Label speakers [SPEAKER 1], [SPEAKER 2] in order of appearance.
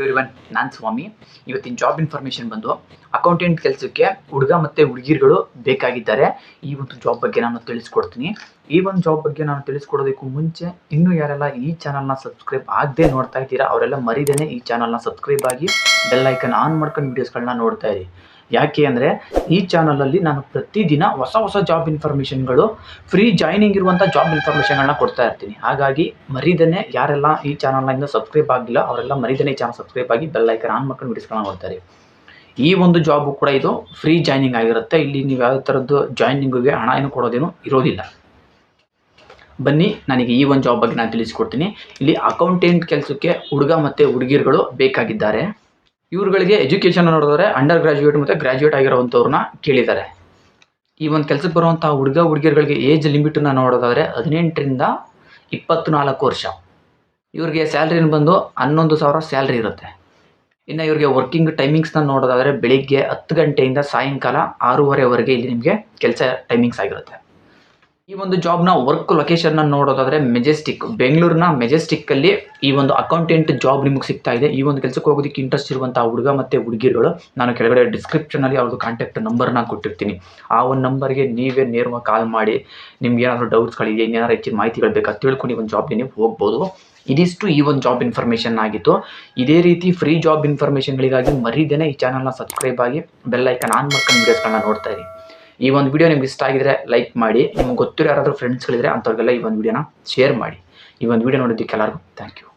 [SPEAKER 1] Everyone ನಾನು ಸ್ವಾಮಿ. ಇವತ್ತಿನ job information ಬಂದು ಅಕೌಂಟೆಂಟ್ ಕೆಲಸಕ್ಕೆ ಹುಡುಗ ಮತ್ತೆ ಹುಡುಗಿರುಗಳು ಬೇಕಾಗಿದ್ದಾರೆ. ಈ ಒಂದು ಜಾಬ್ ಬಗ್ಗೆ ನಾನು ತಿಳಿಸ್ಕೊಡ್ತೀನಿ. ಈ ಒಂದು ಜಾಬ್ ಬಗ್ಗೆ ನಾನು ತಿಳಿಸ್ಕೊಡೋದಕ್ಕೂ ಮುಂಚೆ ಇನ್ನು ಯಾರೆಲ್ಲ ಈ ಚಾನಲ್ನ ಸಬ್ಸ್ಕ್ರೈಬ್ ಆಗದೆ ನೋಡ್ತಾ ಇದ್ದೀರಾ, ಅವರೆಲ್ಲ ಮರಿದೇನೆ ಈ ಚಾನಲ್ನ ಸಬ್ಸ್ಕ್ರೈಬ್ ಆಗಿ ಬೆಲ್ ಐಕನ್ ಆನ್ ಮಾಡ್ಕೊಂಡು ವೀಡಿಯೋಸ್ಗಳನ್ನ ನೋಡ್ತಾ ಇರಿ. ಯಾಕೆ ಅಂದರೆ ಈ ಚಾನಲಲ್ಲಿ ನಾನು ಪ್ರತಿದಿನ ಹೊಸ ಹೊಸ ಜಾಬ್ ಇನ್ಫಾರ್ಮೇಷನ್ಗಳು ಫ್ರೀ ಜಾಯ್ನಿಂಗ್ ಇರುವಂಥ ಜಾಬ್ ಇನ್ಫಾರ್ಮೇಷನ್ಗಳನ್ನ ಕೊಡ್ತಾ ಇರ್ತೀನಿ. ಹಾಗಾಗಿ ಮರಿದನೆ ಯಾರೆಲ್ಲ ಈ ಇನ್ನೂ ಸಬ್ಸ್ಕ್ರೈಬ್ ಆಗಿಲ್ಲ, ಅವರೆಲ್ಲ ಮರಿದನೆ ಈ ಚಾನಲ್ ಸಬ್ಸ್ಕ್ರೈಬ್ ಆಗಿ ಬೆಲ್ ಐಕನ್ ಆನ್ ಮಾಡ್ಕೊಂಡು ಬಿಡಿಸ್ಕೊಂಡು ನೋಡ್ತಾರೆ ಈ ಒಂದು ಜಾಬು ಕೂಡ ಇದು ಫ್ರೀ ಜಾಯ್ನಿಂಗ್ ಆಗಿರುತ್ತೆ. ಇಲ್ಲಿ ನೀವು ಯಾವ ಥರದ್ದು ಜಾಯ್ನಿಂಗಿಗೆ ಹಣ ಏನು ಕೊಡೋದೇನು ಇರೋದಿಲ್ಲ. ಬನ್ನಿ, ನನಗೆ ಈ ಒಂದು ಜಾಬ್ ಬಗ್ಗೆ ನಾನು ತಿಳಿಸ್ಕೊಡ್ತೀನಿ. ಇಲ್ಲಿ ಅಕೌಂಟೆಂಟ್ ಕೆಲಸಕ್ಕೆ ಹುಡುಗ ಮತ್ತು ಹುಡುಗಿರುಗಳು ಬೇಕಾಗಿದ್ದಾರೆ. ಇವ್ರುಗಳಿಗೆ ಎಜುಕೇಷನ್ ನೋಡಿದ್ರೆ ಅಂಡರ್ ಗ್ರಾಜುಯೇಟ್ ಮತ್ತು ಗ್ರಾಜುಯೇಟ್ ಆಗಿರೋವಂಥವ್ರನ್ನ ಕೇಳಿದ್ದಾರೆ. ಈ ಒಂದು ಕೆಲಸಕ್ಕೆ ಬರುವಂಥ ಹುಡುಗ ಹುಡುಗಿಯರುಗಳಿಗೆ ಏಜ್ ಲಿಮಿಟನ್ನು ನೋಡೋದಾದರೆ ಹದಿನೆಂಟರಿಂದ ಇಪ್ಪತ್ತ್ನಾಲ್ಕು ವರ್ಷ. ಇವ್ರಿಗೆ ಸ್ಯಾಲ್ರಿನ ಬಂದು ಹನ್ನೊಂದು ಸಾವಿರ ಸ್ಯಾಲ್ರಿ ಇರುತ್ತೆ. ಇನ್ನು ಇವ್ರಿಗೆ ವರ್ಕಿಂಗ್ ಟೈಮಿಂಗ್ಸ್ನ ನೋಡೋದಾದರೆ ಬೆಳಿಗ್ಗೆ ಹತ್ತು ಗಂಟೆಯಿಂದ ಸಾಯಂಕಾಲ ಆರೂವರೆವರೆಗೆ ಇಲ್ಲಿ ನಿಮಗೆ ಕೆಲಸ ಟೈಮಿಂಗ್ಸ್ ಆಗಿರುತ್ತೆ. ಈ ಒಂದು ಜಾಬ್ನ ವರ್ಕ್ ಲೊಕೇಶನ್ನ ನೋಡೋದಾದರೆ ಮೆಜೆಸ್ಟಿಕ್ ಬೆಂಗಳೂರಿನ ಮೆಜೆಸ್ಟಿಕ್ಕಲ್ಲಿ ಈ ಒಂದು ಅಕೌಂಟೆಂಟ್ ಜಾಬ್ ನಿಮಗೆ ಸಿಗ್ತಾ ಇದೆ. ಈ ಒಂದು ಕೆಲಸಕ್ಕೆ ಹೋಗೋದಕ್ಕೆ ಇಂಟ್ರೆಸ್ಟ್ ಇರುವಂಥ ಹುಡುಗ ಮತ್ತು ಹುಡುಗಿರುಗಳು, ನಾನು ಕೆಳಗಡೆ ಡಿಸ್ಕ್ರಿಪ್ಷನಲ್ಲಿ ಅವ್ರದ್ದು ಕಾಂಟ್ಯಾಕ್ಟ್ ನಂಬರ್ನ ಕೊಟ್ಟಿರ್ತೀನಿ. ಆ ಒಂದು ನಂಬರ್ಗೆ ನೀವೇ ನೇರವಾಗಿ ಕಾಲ್ ಮಾಡಿ, ನಿಮ್ಗೆ ಏನಾದರೂ ಡೌಟ್ಸ್ಗಳಿದೆ ಏನಾದ್ರು ಹೆಚ್ಚಿನ ಮಾಹಿತಿಗಳು ಬೇಕಾ ತಿಳ್ಕೊಂಡು ಈ ಒಂದು ಜಾಬ್ಗೆ ನೀವು ಹೋಗ್ಬೋದು. ಇದಿಷ್ಟು ಈ ಒಂದು ಜಾಬ್ ಇನ್ಫಾರ್ಮೇಷನ್ ಆಗಿತ್ತು. ಇದೇ ರೀತಿ ಫ್ರೀ ಜಾಬ್ ಇನ್ಫಾರ್ಮೇಷನ್ಗಳಿಗಾಗಿ ಮರಿದೇನೆ ಈ ಚಾನಲ್ನ ಸಬ್ಸ್ಕ್ರೈಬ್ ಆಗಿ ಬೆಲ್ ಐಕನ್ ಆನ್ ಮಾಡ್ಕೊಂಡು ವೀಡಿಯೋಸ್ಗಳನ್ನ ನೋಡ್ತಾ ಇರಿ. ಈ ಒಂದು ವಿಡಿಯೋ ನಿಮ್ಗೆ ಇಷ್ಟ ಆಗಿದ್ರೆ ಲೈಕ್ ಮಾಡಿ, ನಿಮ್ಗೆ ಗೊತ್ತಿರೋ ಯಾರಾದರೂ ಫ್ರೆಂಡ್ಸ್ಗಳಿದ್ರೆ ಅಂಥವ್ರಿಗೆಲ್ಲ ಈ ಒಂದು ವಿಡಿಯೋನ ಶೇರ್ ಮಾಡಿ. ಈ ಒಂದು ವಿಡಿಯೋ ನೋಡೋದಕ್ಕೆ ಎಲ್ಲರಿಗೂ ಥ್ಯಾಂಕ್ ಯು